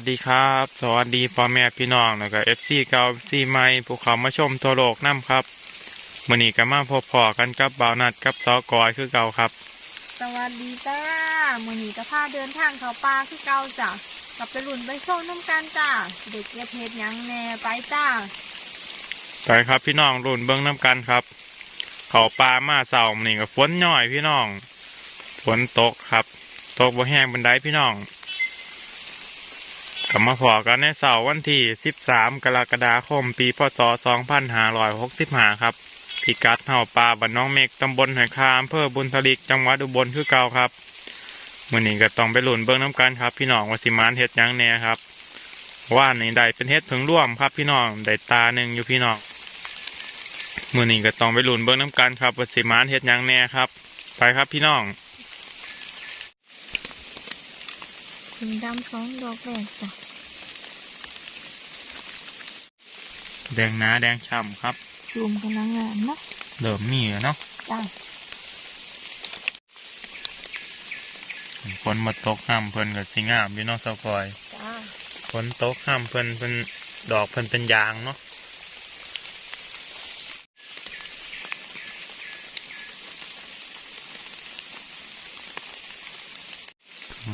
วัสดีครับ สวัสดีพ่อแม่พี่น้องแล้วก็เอฟซีเก่าซีใหม่ผู้เขามาชมทั่วโลกนํครับมื้อนี้ก็มาพบพอกันกับบ่าวนัดกับสอกอยคือเก่าครับ สวัสดีจ้ามือนี้จะพาเดินทางเขาป่าคือเก่าจ้ะกลับไปหลุนไปโซ่น้ำกันจ้าเด็กเก็บเห็ดหยังแหน่ไปจ้าไปครับพี่น้องรุ่นเบิ้งน้ำกันครับ เขาปลามาเสาร์นี่ก็ฝนย่อยพี่น้องฝนตกครับ ตกบ่แห้งบันไดพี่น้อง กลับมาพอกันในเสาร์วันที่ 13 กรกฎาคม ปี พศ 2565 ครับพิกัดเห่าปลาบ้านน้องเมกตำบลหอยคาอำเภอบุญทลิกจังหวัดอุบลคือเก่าครับมื้อนี้ก็ต้องไปหลุนเบิ้งน้ำกันครับ พี่น้องว่าสิมานเฮ็ดหยังแน่ครับ ว่านี่ได้เป็นเฮ็ดผึ่งร่วมครับ พี่น้องได้ตาหนึ่งอยู่พี่น้องมื้อนี้ก็ต้องไปหลุนเบิ่งน้ำกันครับว่าสิมานเฮ็ดหยังแน่ครับ ไปครับพี่น้อง ถึงดำสองดอกแรกจ้ะ แดงหนาแดงฉ่ำครับจูมกำลังงานเนาะเริ่มมีแล้วเนาะจ้าฝนมาตกห้ามเพิ่นก็สิงามอยู่เนาะเซากอยจ้าฝนตกห้ามเพิ่นเพิ่นดอกเพิ่นเป็นยางเนาะ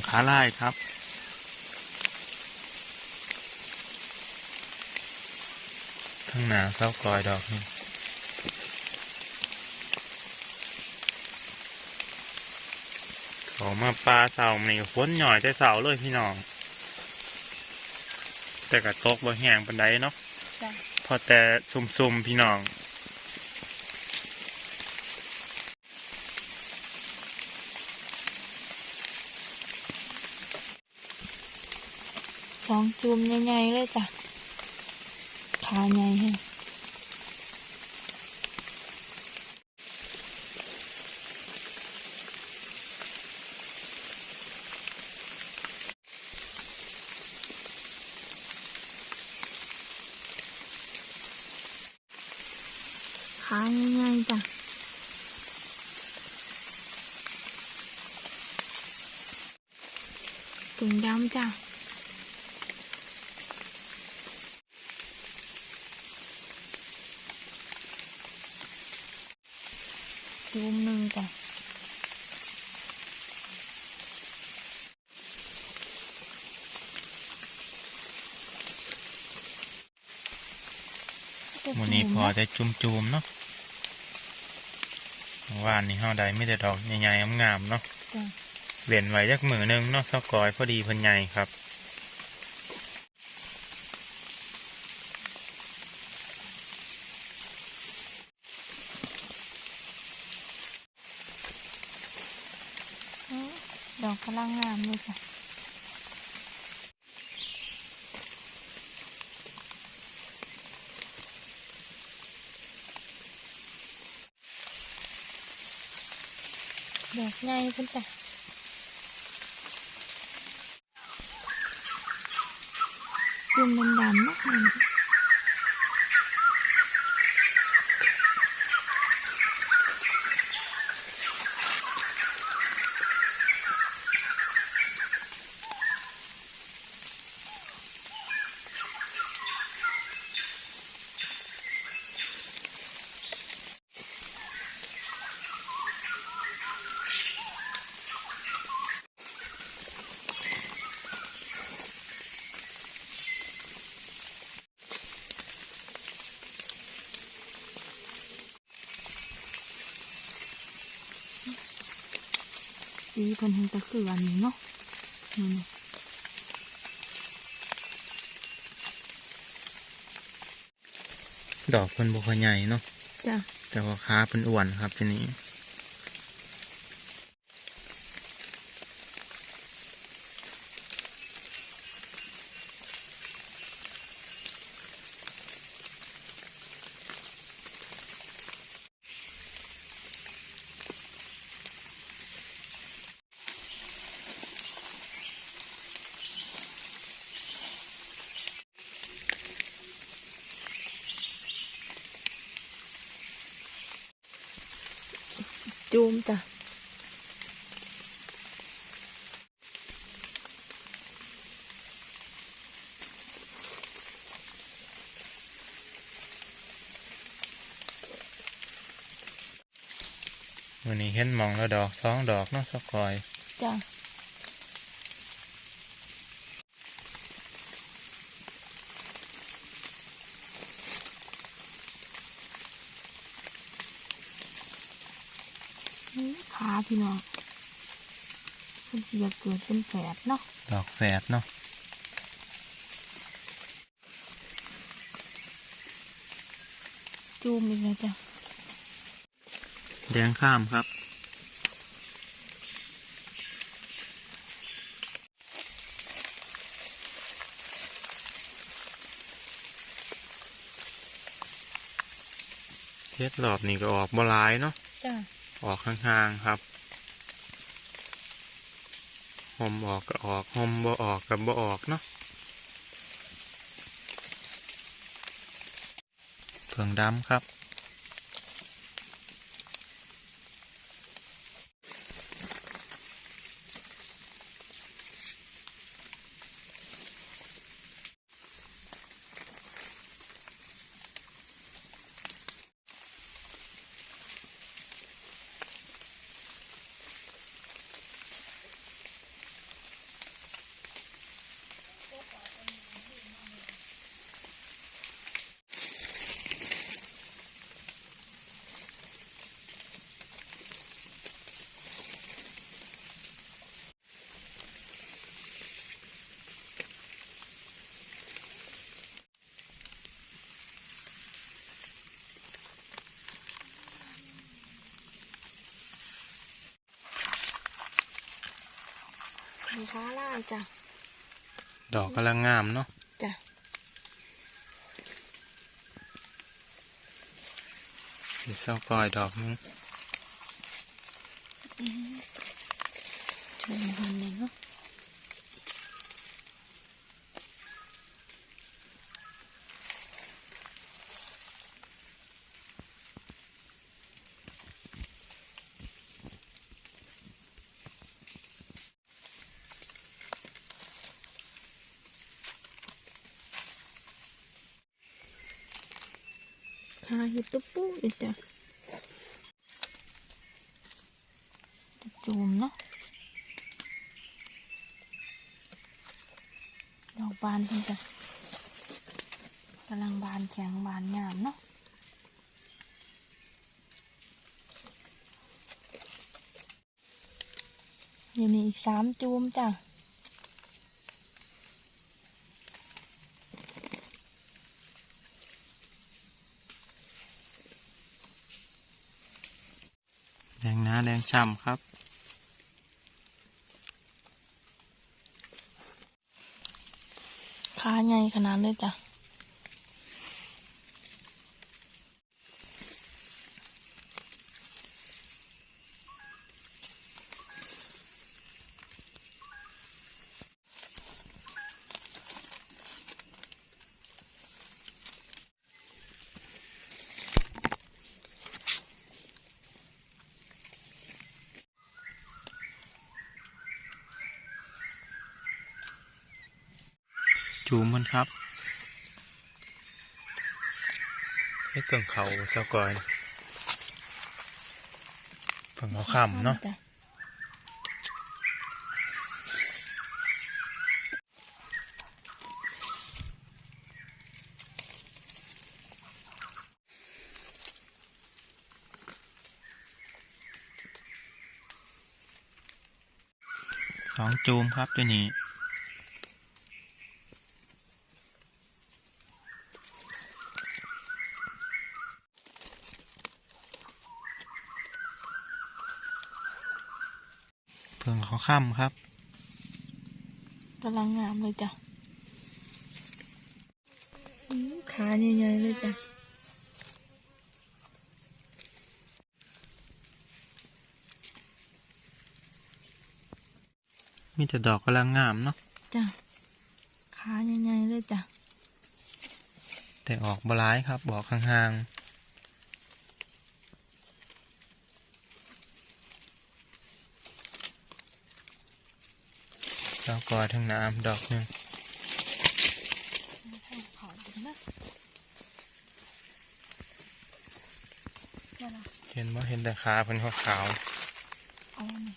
ขาลายครับข้างหน้าเศร้ากอยดอกนี่เขามาปลาเสานี่ก็ฝนหน่อยแต่เสาเลยพี่น้อง แต่ก็ตกบ่แห้งปันไดเนาะจ้าพอแต่ซุ่มๆพี่น้อง สองจูมใหญ่ๆเลยจ้ะขาใหญ่แฮะขาใหญ่ๆจ้ะถุงดำจ้ะ จูมหนึ่งจ้ะจะวันนี้จูพมอนะได้จุ่มๆเนาะว่านนี่เฮาได้ไม่แต่ดอกใหญ่ๆงามๆเนาะจ้ะเว้นไว้จักมือหนึงเนาะเศร้ากอยพอดีเพิ่นใหญ่ครับ ดอกกำลังงามเลยจ้ะดอกใหญ่เพิ่นจ้ะจุ่มดำๆเนาะอืม สีเพิ่นเห็นตะคืออันนี้เนาะนี่นะดอกเพิ่นบ่ค่อยใหญ่เนาะจ้ะแต่ว่าขาเพิ่นอ้วนครับทีนี้ จูมจ้ะวันนี้เห็นมองแล้วดอกสองดอกเนาะสักคอย จ้ะ ขาพี่น้องเพิ่นสิอยากเกิดเป็นแฝดเนาะดอกแฝดเนาะจูมอีกแล้วจ้ะแดงข้ามครับเฮ็ดหลอบนี่ก็ออกบ่หลายเนาะจ้ะ ออกห่างๆครับหอมออกก็ออกหอมบ่ออกกับบ่ออกเนาะเผืองดำครับ มีขาล่างจ้ะ ดอกกำลังงามเนาะจ้ะมีเศร้ากอยดอกนึงเชิญหันเลยเนาะขาเห็ ดตุ๊บปุ๊เลยจ้ะจูมเนาะดอกบานเพิ่นจ้ะกำลังบานแข็งบานงามเนาะอยู่นี่อีกสามจูมจ้ะ แดง ฉ่ำครับ ค้าไงขนาดเลยจ้ะ จูมมันครับให้เกิงเขาเจ้ากอยเพิ่งเอาค่ำเนาะจ้ะสองจูมครับตัวนี้ เพิ่งเขาค่ำครับกำลังงามเลยจ้ะอื้อขาใหญ่ๆเลยจ้ะมีแต่ดอกกำลังงามเนาะจ้ะขาใหญ่ๆเลยจ้ะแต่ออกบร้ายครับ บอกห่างๆ แล้วกอทั้งน้ำดอกหนึ่งเห็นว่าเห็นแต่ขาเพิ่นขาวเอาหน่อย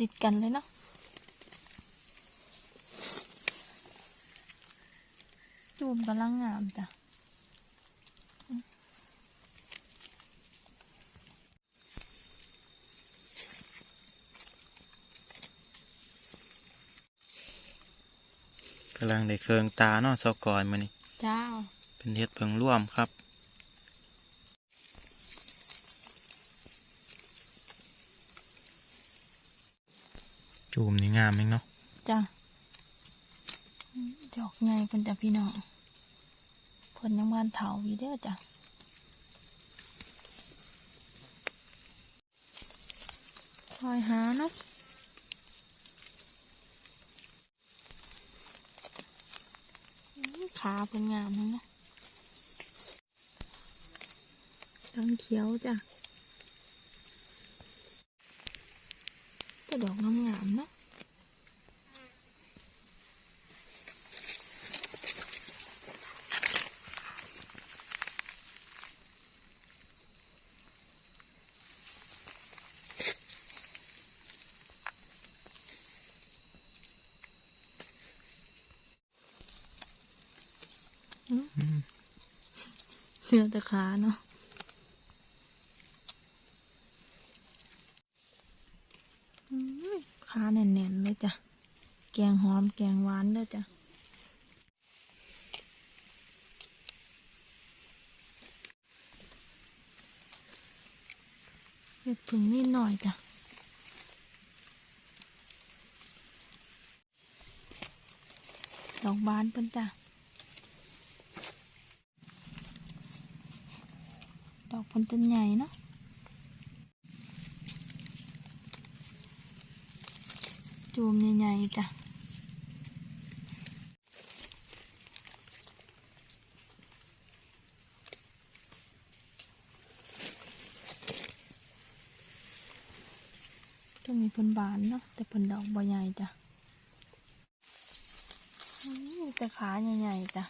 ติดกันเลยเนาะ จูมกำลังงามจ้ะๆกำลังได้เคืองตาเนาะเสากอยมานี่จ้า เป็นเฮ็ดเพิงร่วมครับจูมนี่งามเองเนาะจ้ะอืมดอกใหญ่เพิ่นจ้ะพี่น้องเพิ่นยังบ้านเถาวีเด้อจ้ะคอยหาเนาะขาเพิ่นงามนะเนาะทั้งเขียวจ้ะแต่ดอกงามๆเนาะ เหลือแต่ขาเนาะขาแน่นๆเลยจ้ะ แกงหอมแกงหวานเลยจ้ะเห็ดผึ่งนิดหน่อยจ้ะ ดอกบานเพิ่นจ้ะ อกเพิ่นต้นใหญ่เนาะจูมใหญ่ๆจ้ะก็มีเพิ่นบานเนาะแต่เพิ่นดอกบ่ใหญ่จ้ะแต่ขาใหญ่ๆจ้ะ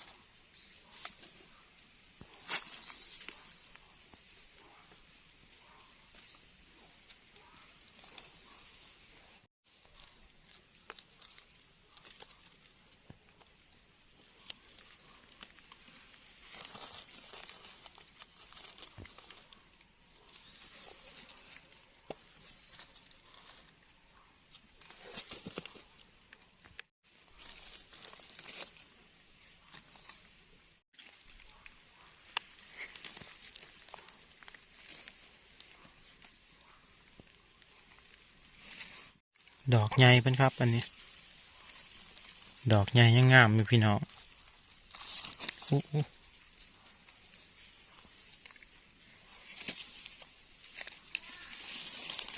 ดอกใหญ่เพิ่นครับ อันนี้ ดอกใหญ่ยังงามอยู่พี่น้องอู้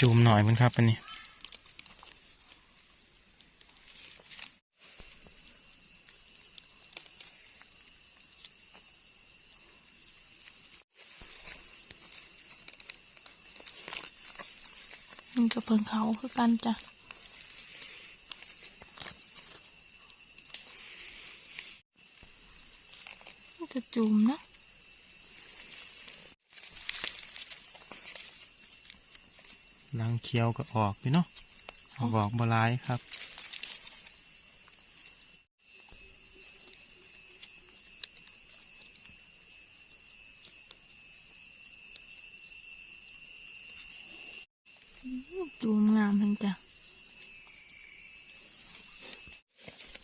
จูมหน่อยเพิ่นครับอันนี้มันก็เพิ่งเขาคือกันจ้ะ มัน จะจุ่มนะลังเคี้ยวก็ออกพี่เนาะออกออกบหลายครับจุ่มงามเพิ่งจ้ะ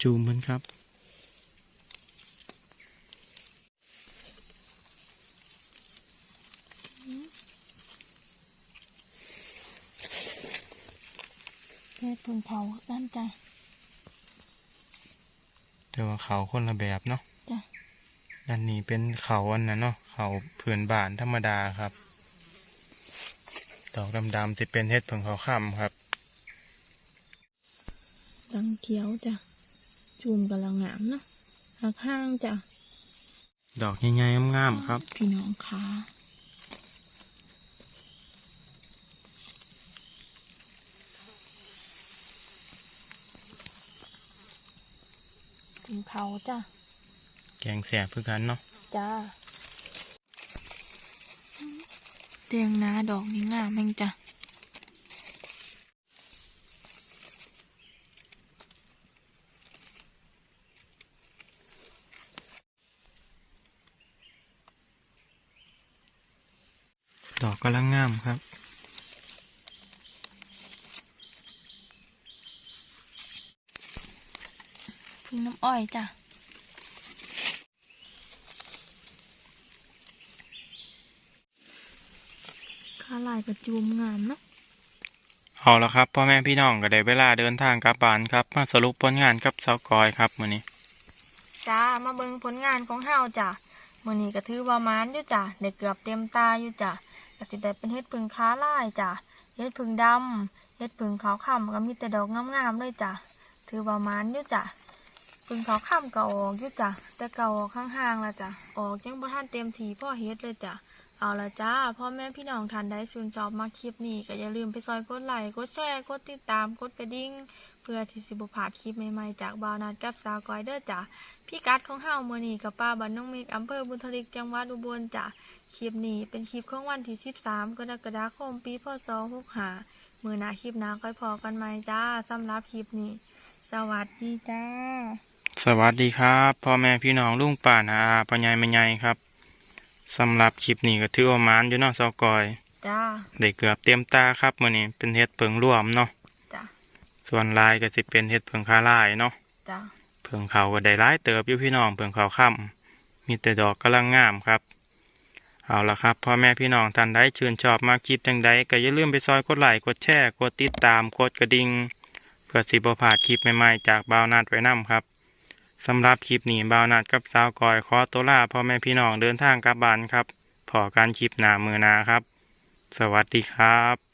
จูมเพิ่นครับ ค่เพิ่งเผาคือกันจ้ะแต่ว่าเขาคนละแบบเนาะจ้ะอันนี้เป็นเขาอันนั้นเนาะเขาเผื่อนบานธรรมดาครับ ดอกดำๆจะเป็นเห็ดเผิงเขาค่ำครับดังเขียวจ้ะจุ่มกำลังงามเนาะหักห้างจ้ะดอกใหญ่ๆงามๆครับ พี่น้องขา เขาจ้ะ แกงแสบเพื่อกันเนาะ จ้าเตียงนาดอกนี้งามแม่งจ้ะ ดอกกำลังงามครับ พึ่งน้ำ อ้อยจ้ะข้าลายกระจูมงามเนาะเอาละครับพ่อแม่พี่น้องก็ได้เวลาเดินทางกลับบ้านครับ มาสรุปผลงานกับสาวกอยครับมื้อนี้จ้ามาเบิ่งผลงานของเฮาจ้ะมื้อนี้ก็ถือว่ามานอยู่จ้ะได้เกือบเต็มตาอยู่จ้ะก็สิได้เป็นเฮ็ดพึ่งค้าลายจ้ะเฮ็ดพึ่งดำเฮ็ดพึ่งขาวค่ำก็มีแต่ดอกงามๆเลยจ้ะถือว่ามานอยู่จ้ะ พึ่งขาวค่ำก็ออกยู่จ้ะแต่เก่าออกข้างๆล้วจ้ะออกยังบ่ทันเต็มทีพ่อเฮ็ดเลยจ้ะเอาละจ้าพ่อแม่พี่น้องท่านใดชื่นชอบมาคลิปนี้ก็อย่าลืมไปซอยกดไลค์กดแชร์กดติดตามกดกระดิ่งเพื่อที่สิบ่พาดคลิปใหม่ๆจากบาวนัดกับสาวกอยเด้อจ้ะพี่กัดของเฮามื้อนี้กับป้าบ้านน้องเมกอำเภอบุญทลิกจังหวัดอุบลจ้ะคลิปนี้เป็นคลิปของวันที่ 13 กรกฎาคมปีพศ65มื้อหน้าคลิปหน้าค่อยพอกันใหม่จ้าสำหรับคลิปนี้ สวัสดีจ้า สวัสดีครับพ่อแม่พี่น้องลุงป่านาอาปัญญาแม่ใหญ่ครับสำหรับคลิปนี้ก็ถือว่ามานอยู่เนาะสาวกอยจ้าได้เกือบเต็มตาครับมื้อนี้เป็นเฮ็ดเพิงร่วมเนาะจ้าส่วนลายก็สิเป็นเฮ็ดเพิงคาลายเนาะจ้าเพิงเขาก็ได้หลายเติบอยู่พี่น้องเพิงเขาค่ำมีแต่ดอกกำลังงามครับ เอาละครับพ่อแม่พี่น้องท่านใดชื่นชอบมาคลิปจังใดก็อย่าลืมไปซอยกดไลค์กดแชร์กดติดตามกดกระดิ่งเพื่อสิบ่พลาดคลิปใหม่ๆจากบ่าวนาดไว้นํครับ สำหรับคลิปนี้บ่าวนาดกับสาวกอยขอตัวลาพ่อแม่พี่น้องเดินทางกลับบ้านครับพอการคลิปหน้ามือนาครับ สวัสดีครับ